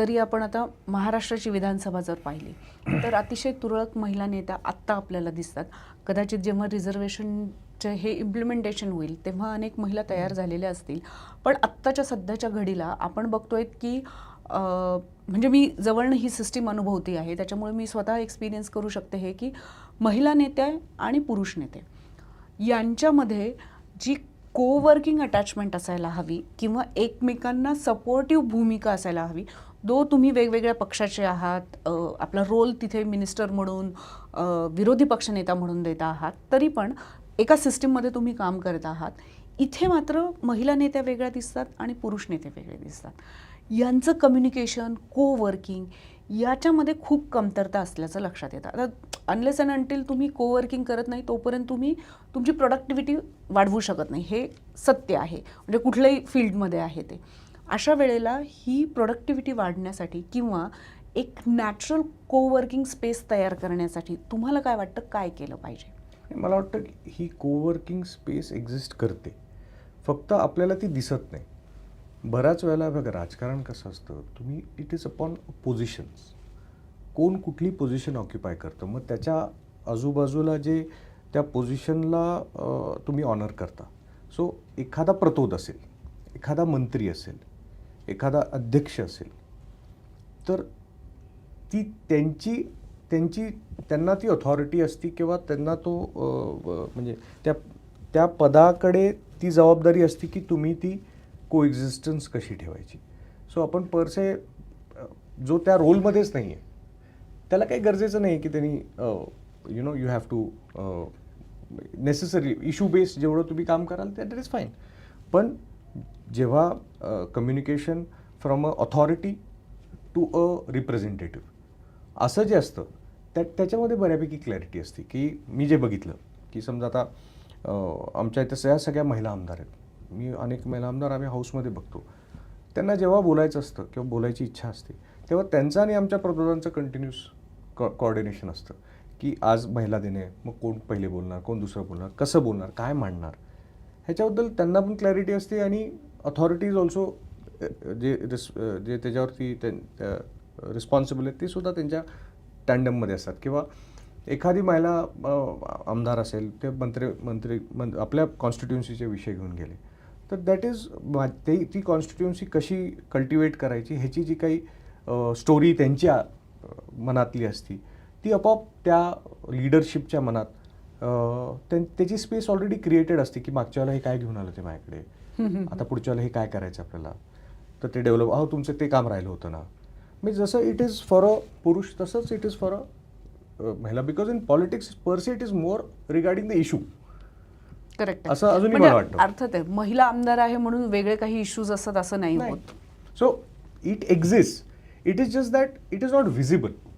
तरी आपण आता महाराष्ट्राची विधानसभा जर पाहिली तर अतिशय तुरळक महिला नेत्या आत्ता आपल्याला दिसतात. कदाचित जेव्हा रिझर्वेशनचे हे इम्प्लिमेंटेशन होईल तेव्हा अनेक महिला तयार झालेल्या असतील. पण आत्ताच्या सध्याच्या घडीला आपण बघतोय की म्हणजे मी जवळनं ही सिस्टीम अनुभवती आहे. त्याच्यामुळे मी स्वतः एक्सपिरियन्स करू शकते हे की महिला नेत्या आणि पुरुष नेते यांच्यामध्ये जी कोवर्किंग अटॅचमेंट असायला हवी किंवा एकमेकांना सपोर्टिव्ह भूमिका असायला हवी दो तुम्ही वेगवेगळ्या पक्षाचे आहात आपला रोल तिथे मिनिस्टर म्हणून विरोधी पक्षनेता म्हणून देत आहात तरी पण एका सिस्टीममध्ये तुम्ही काम करत आहात. इथे मात्र महिला नेत्या वेगळ्या दिसतात आणि पुरुष नेते वेगळे दिसतात. यांचं कम्युनिकेशन कोवर्किंग याच्यामध्ये खूप कमतरता असल्याचं लक्षात येतं. आता अनलेस अँड अंटील तुम्ही कोवर्किंग करत नाही तोपर्यंत तुम्ही तुमची प्रोडक्टिव्हिटी वाढवू शकत नाही. हे सत्य आहे. म्हणजे कुठल्याही फील्डमध्ये आहे ते. अशा वेळेला ही प्रोडक्टिव्हिटी वाढण्यासाठी किंवा एक नॅचरल कोवर्किंग स्पेस तयार करण्यासाठी तुम्हाला काय वाटतं? काय केलं पाहिजे? मला वाटतं ही कोवर्किंग स्पेस एक्झिस्ट करते. फक्त आपल्याला ती दिसत नाही. बऱ्याच वेळेला बघा राजकारण कसं असतं? तुम्ही इट इज अपॉन पोझिशन्स कोण कुठली पोझिशन ऑक्युपाय करतं? मग त्याच्या आजूबाजूला जे त्या पोझिशनला तुम्ही ऑनर करता. सो एखादा प्रतोद असेल एखादा मंत्री असेल एखादा अध्यक्ष असेल तर ती त्यांची त्यांची त्यांना ती ऑथॉरिटी असती किंवा त्यांना तो म्हणजे त्या त्या पदाकडे ती जबाबदारी असती की तुम्ही ती कोएक्झिस्टन्स कशी ठेवायची. सो आपण परसे जो त्या रोलमध्येच नाही आहे त्याला काही गरजेचं नाही की त्यांनी you know you have to necessary issue based जेवढं तुम्ही काम कराल दॅट इज फाईन पण जेव्हा communication from a authority to a representative असं जे असतं त्या त्याच्यामध्ये बऱ्यापैकी क्लॅरिटी असते. की मी जे बघितलं की समजा आता आमच्या इथं सगळ्या सगळ्या महिला आमदार आहेत. मी अनेक महिला आमदार आम्ही हाऊसमध्ये बघतो. त्यांना जेव्हा बोलायचं असतं किंवा बोलायची इच्छा असते तेव्हा त्यांचं आणि आमच्या प्रबोधांचं कंटिन्यूस कॉ कॉर्डिनेशन असतं. की आज महिला दिने मग कोण पहिले बोलणार कोण दुसरं बोलणार कसं बोलणार काय मांडणार? ह्याच्याबद्दल त्यांना पण क्लॅरिटी असते आणि अथॉरिटीज ऑल्सो जे रिस जे त्याच्यावरती रिस्पॉन्सिबल आहेत ते सुद्धा त्यांच्या टँडममध्ये असतात. किंवा एखादी महिला आमदार असेल ते मंत्री मंत्री मं आपल्या कॉन्स्टिट्युन्सीचे विषय घेऊन गेले. तर दॅट इज ते ती कॉन्स्टिट्युन्सी कशी कल्टिवेट करायची ह्याची जी काही स्टोरी त्यांच्या मनातली असती ती आपोआप त्या लिडरशिपच्या मनात त्याची स्पेस ऑलरेडी क्रिएटेड असते की मागच्या वेळेला हे काय घेऊन आलं ते माझ्याकडे? आता पुढच्या वेळेला हे काय करायचं आपल्याला? तर ते डेव्हलप अहो तुमचं ते काम राहिलं होतं ना. म्हणजे जसं इट इज फॉर अ पुरुष तसंच इट इज फॉर अ महिला. Because in politics per se it is more regarding the issue correct असं अजूनही मला वाटतं. अर्थात आहे महिला आमदार आहे म्हणून वेगळे काही इश्यूज असतात असं नाही होत. So it exist it is just that it is not visible